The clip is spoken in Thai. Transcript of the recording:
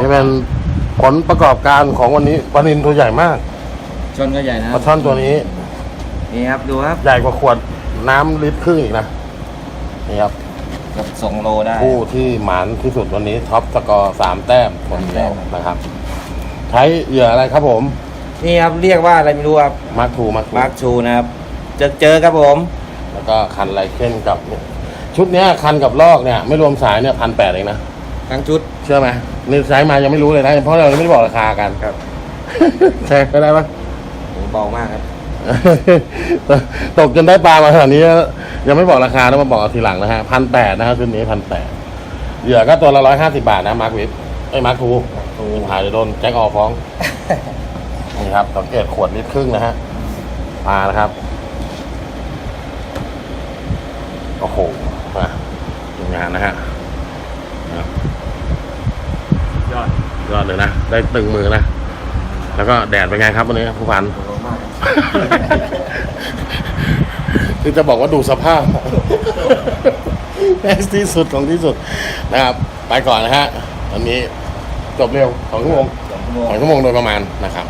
นี่เป็นผลประกอบการของวันนี้ปลานินตัวใหญ่มากชนก็ใหญ่นะปลาช่อนตัวนี้ นี่ครับดูครับใหญ่กว่าขวดน้ำลิตรครึ่งอีกนะนี่ครับ เกับสองโลได้ ผู้ที่หมานที่สุดวันนี้ท็อปสกอร์สามแต้มคนเดียวนะครับ ใช้เหยื่ออะไรครับผม นี่ครับเรียกว่าอะไรไม่รู้ครับมาร์คทูมาร์คทูมาร์คชูนะครับเจอเจอครับผมแล้วก็คันไลเคนกับเนี่ยชุดเนี้ยคันกับลอกเนี่ย ไม่รวมสายเนี่ยพันแปดเองนะ ทั้งชุด เชื่อไหมนี่ใช้มายังไม่รู้เลยนะ เพราะเรายังไม่ได้บอกราคากันครับ ใช่ก็ได้ปะโอ้เบามากครับ ตกจนได้ปลามาขนาดนี้ ยังไม่บอกราคาแล้วมาบอกเอาทีหลังนะฮะพันแปดนะครับชุดนี้พันแปดเหยื่อก็ตัวละร้อยห้าสิบาทนะมาร์ควิฟไอ้ยมาร์คทูทูหายเดี๋ยวโดนแจ็คออฟ้องนี่ครับสังเกตขวดลิตรครึ่งนะฮะปลานะครับโอ้โหมาทำงานนะฮะนะครับ ยอดยอดเลยนะ ได้ตึงมือนะ แล้วก็แดดเป็นไงครับวันนี้ผู้พัน คือจะบอกว่าดูสภาพแน่ที่สุดของที่สุดนะครับ ไปก่อนนะฮะวันนี้จบเร็วสองชั่วโมงสองชั่วโมงสองชั่วโมงโดยประมาณนะครับ